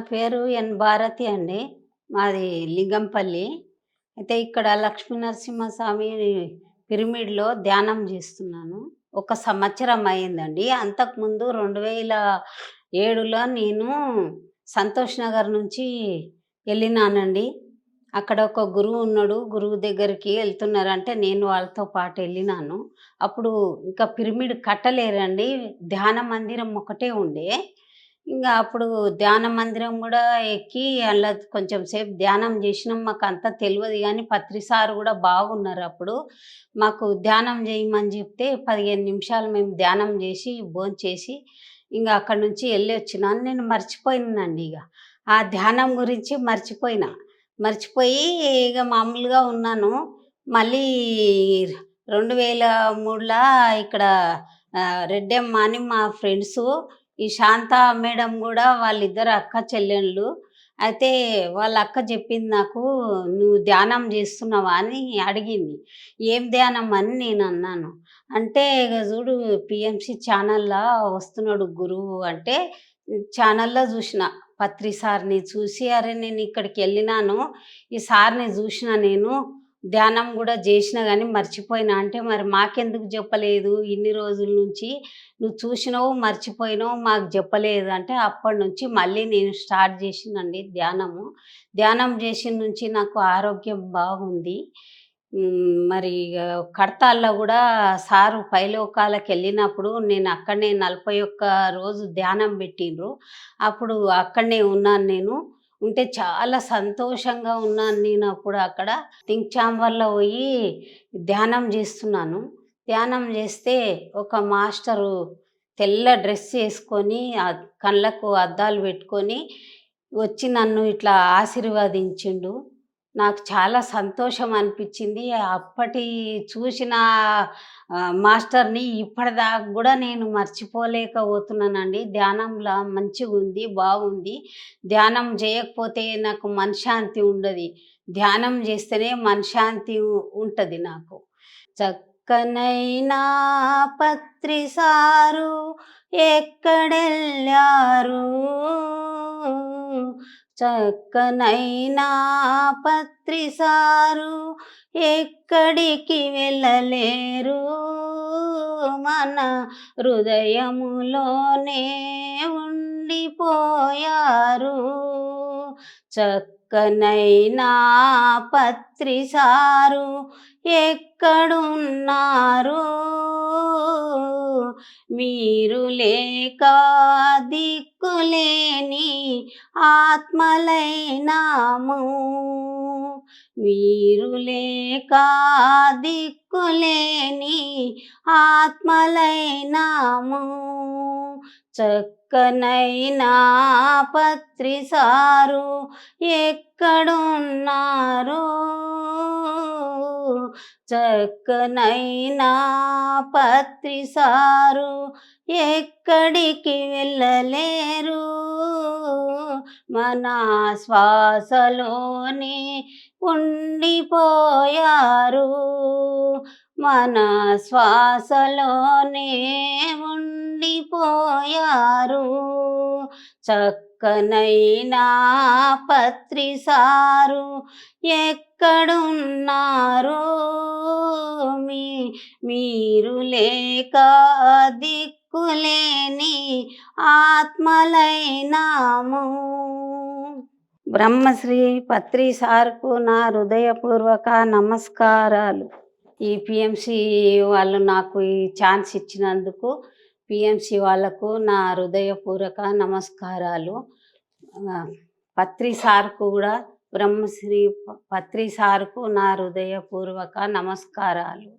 పేరు ఎన్ భారతి అండి. మాది లింగంపల్లి. అయితే ఇక్కడ లక్ష్మీ నరసింహస్వామి పిరమిడ్లో ధ్యానం చేస్తున్నాను. ఒక సంవత్సరం అయిందండి. అంతకుముందు రెండు వేల ఏడులో నేను సంతోష్ నగర్ నుంచి వెళ్ళినానండి. అక్కడ ఒక గురువు ఉన్నాడు. గురువు దగ్గరికి వెళ్తున్నారంటే నేను వాళ్ళతో పాటు వెళ్ళినాను. అప్పుడు ఇంకా పిరమిడ్ కట్టలేరండి. ధ్యాన మందిరం ఒకటే ఉండే. ఇంకా అప్పుడు ధ్యాన మందిరం కూడా ఎక్కి అలా కొంచెం సేపు ధ్యానం చేసినాం. మాకు అంతా తెలియదు కానీ పత్రి సార్ కూడా బాగున్నారు అప్పుడు. మాకు ధ్యానం చేయమని చెప్తే పదిహేను నిమిషాలు మేము ధ్యానం చేసి భోంచేసి ఇంకా అక్కడ నుంచి వెళ్ళి వచ్చినాను నేను మర్చిపోయినానండి ఇక. ఆ ధ్యానం గురించి మర్చిపోయినా. మర్చిపోయి ఇక మామూలుగా ఉన్నాను. మళ్ళీ రెండు వేల మూడులో ఇక్కడ రెడ్డమ్మ అని మా ఫ్రెండ్స్ ఈ శాంత మేడం కూడా వాళ్ళిద్దరు అక్క చెల్లెళ్ళు. అయితే వాళ్ళ అక్క చెప్పింది నాకు నువ్వు ధ్యానం చేస్తున్నావా? అని అడిగింది. ఏం ధ్యానం? అని నేను అన్నాను. అంటే ఇక చూడు పిఎంసి ఛానల్లో వస్తున్నాడు గురువు అంటే ఛానల్లో చూసిన. పత్రి సార్ని చూసి అరే నేను ఇక్కడికి వెళ్ళినాను. ఈ సార్ని చూసిన నేను. ధ్యానం కూడా చేసినా కానీ మర్చిపోయినా. అంటే మరి మాకెందుకు చెప్పలేదు ఇన్ని రోజుల నుంచి నువ్వు చూసినావు మర్చిపోయినావు మాకు చెప్పలేదు అంటే అప్పటి నుంచి మళ్ళీ నేను స్టార్ట్ చేసినండి ధ్యానము. ధ్యానం చేసిన నుంచి నాకు ఆరోగ్యం బాగుంది. మరి ఇక కడతాల్లో కూడా సారు పైలోకాలకు వెళ్ళినప్పుడు నేను అక్కడనే నలభై ఒక్క రోజు ధ్యానం పెట్టిండ్రు. అప్పుడు అక్కడనే ఉన్నాను నేను. ఉంటే చాలా సంతోషంగా ఉన్నాను నేను అప్పుడు అక్కడ. థింక్ ఛాంబర్లో పోయి ధ్యానం చేస్తున్నాను. ధ్యానం చేస్తే ఒక మాస్టరు తెల్ల డ్రెస్ వేసుకొని కళ్ళకు అద్దాలు పెట్టుకొని వచ్చి నన్ను ఇట్లా ఆశీర్వదించిండు. నాకు చాలా సంతోషం అనిపించింది. అప్పటి చూసిన మాస్టర్ని ఇప్పటిదాకా కూడా నేను మర్చిపోలేకపోతున్నానండి. ధ్యానంలో మంచిగా ఉంది బాగుంది. ధ్యానం చేయకపోతే నాకు మనశ్శాంతి ఉండదు. ధ్యానం చేస్తేనే మనశ్శాంతి ఉంటుంది నాకు. చక్కనైనా పత్రిసారు ఎక్కడెళ్ళారు? చక్కనైనా పత్రి సారు ఎక్కడికి వెళ్ళలేరు? మన హృదయములోనే ఉండిపోయారు. చక్క పత్రి సారు ఎక్కడున్నారు? మీరు లేక దిక్కులేని ఆత్మలైనాము. మీరు లేక దిక్కులేని ఆత్మలైనాము. చక్కనైనా పత్రి సారు ఎక్కడున్నారు. చక్కనైనా పత్రి సారు ఎక్కడికి వెళ్ళలేరు. మన శ్వాసలోనే ఉండిపోయారు. మన శ్వాసలోనే ఉండిపోయారు చక్కనైనా పత్రి సారు ఎక్కడున్నారు? మీ మీరు లేక దిక్కులేని ఆత్మలైనాము. బ్రహ్మశ్రీ పత్రిసార్కు నా హృదయపూర్వక నమస్కారాలు. ఈ పిఎంసి వాళ్ళు నాకు ఈ ఛాన్స్ ఇచ్చినందుకు పిఎంసి వాళ్ళకు నా హృదయపూర్వక నమస్కారాలు. పత్రి సార్కు కూడా బ్రహ్మశ్రీ పత్రి సార్కు నా హృదయపూర్వక నమస్కారాలు.